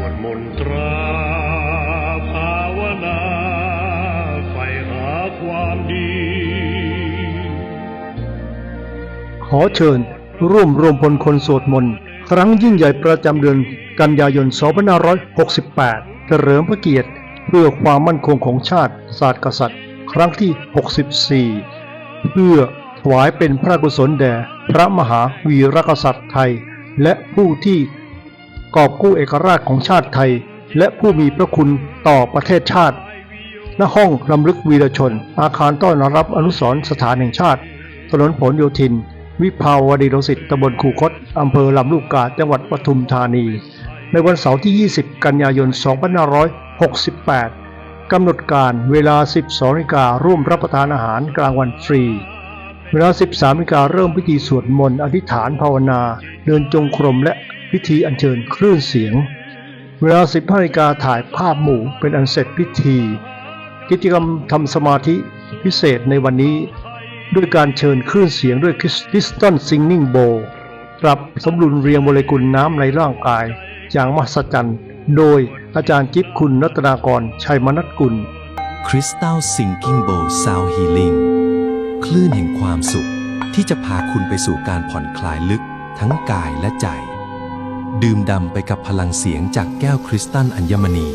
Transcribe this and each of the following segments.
วดมนตราภาวนาใฝ่หาความดี ขอเชิญร่วมรวมพลคนสวดมนต์ครั้งยิ่งใหญ่ประจำเดือนกันยายน 2568 เฉลิมพระเกียรติ เพื่อความมั่นคงของชาติ ศาสตร์กษัตริย์ ครั้งที่ 64 เพื่อถวายเป็นพระกุศลแด่พระมหาวีรกษัตริย์ไทย และผู้ที่ กอบกู้เอกราชของชาติไทย และผู้มีพระคุณต่อประเทศชาติณห้องรำลึกวีรชน อาคารต้อนรับอนุสรณ์สถานแห่งชาติ ถนนผลโยธิน วิภาวดีรสิตตำบลคูคตอำเภอลำลูกกาจังหวัดปทุมธานี ในวันเสาร์ที่ 20 กันยายน 2568 กำหนดการเวลา 12นาฬิการ่วมรับประทานอาหารกลางวันฟรี เวลา 13นาฬิกาเริ่มพิธีสวดมนต์อธิษฐานภาวนา เดินจงกรมและ พิธีอัญเชิญคลื่นเสียง เวลา15นาฬิกาถ่ายภาพหมู่เป็นอันเสร็จพิธี กิจกรรมทำสมาธิพิเศษในวันนี้ ด้วยการเชิญคลื่นเสียงด้วยคริสตันซิงนิ่งโบปรับสมดุลเรียงโมเลกุลน้ำในร่างกาย อย่างมหัศจรรย์ โดยอาจารย์จิ๊บคุณรัตนากร ชัยมนัสกุล Crystal Sinking Bowl Sound Healing คลื่นแห่งความสุขที่จะพาคุณไปสู่การผ่อนคลายลึกทั้งกายและใจ ดื่มด่ำไปกับพลังเสียงจากแก้วคริสตัลอัญมณี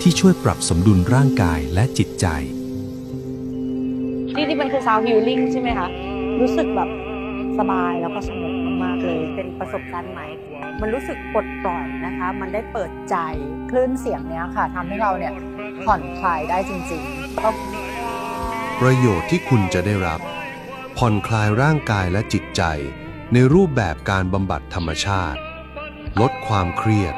ที่ช่วยปรับสมดุลร่างกายและจิตใจจริงๆมันคือซาวฮิลลิ่งใช่ไหมคะ รู้สึกแบบสบายแล้วก็สงบมากๆเลย เป็นประสบการณ์ใหม่ มันรู้สึกปลดปล่อยนะคะ มันได้เปิดใจ คลื่นเสียงเนี้ยค่ะทำให้เราเนี่ยผ่อนคลายได้จริงๆก็ประโยชน์ที่คุณจะได้รับ ผ่อนคลายร่างกายและจิตใจ ในรูปแบบการบำบัดธรรมชาติ ลดความเครียด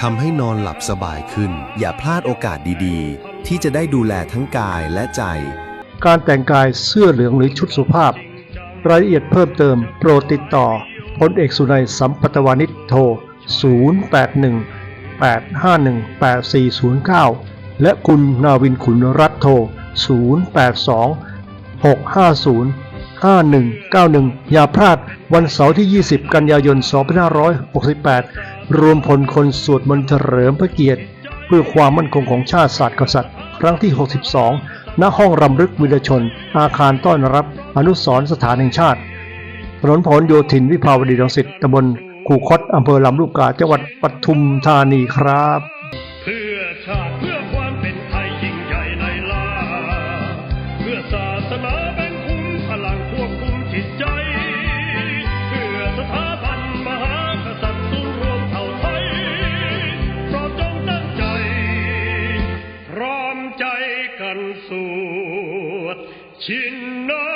ทำให้นอนหลับสบายขึ้น อย่าพลาดโอกาสดีๆ ที่จะได้ดูแลทั้งกายและใจ การแต่งกายเสื้อเหลืองหรือชุดสุภาพ รายละเอียดเพิ่มเติมโปรดติดต่อพลเอกสุนัยสัมปตวานิชโทร 081 851 8409 และคุณนาวินขุนรัตโทร 082 650 5191 อย่าพลาดวันเสาร์ที่ 20 กันยายน 2568 รวมพลคนสวดมนต์เฉลิมพระเกียรติ เพื่อความมั่นคงของชาติศาสตร์กษัตริย์ ครั้งที่ 62 ณ ห้องรำลึกวิรชน อาคารต้อนรับอนุสรณ์สถานแห่งชาติ ถนนผลโยธินวิภาวดีรังสิตตำบลคูคตอำเภอลำลูกกา จังหวัดปทุมธานีครับ พร้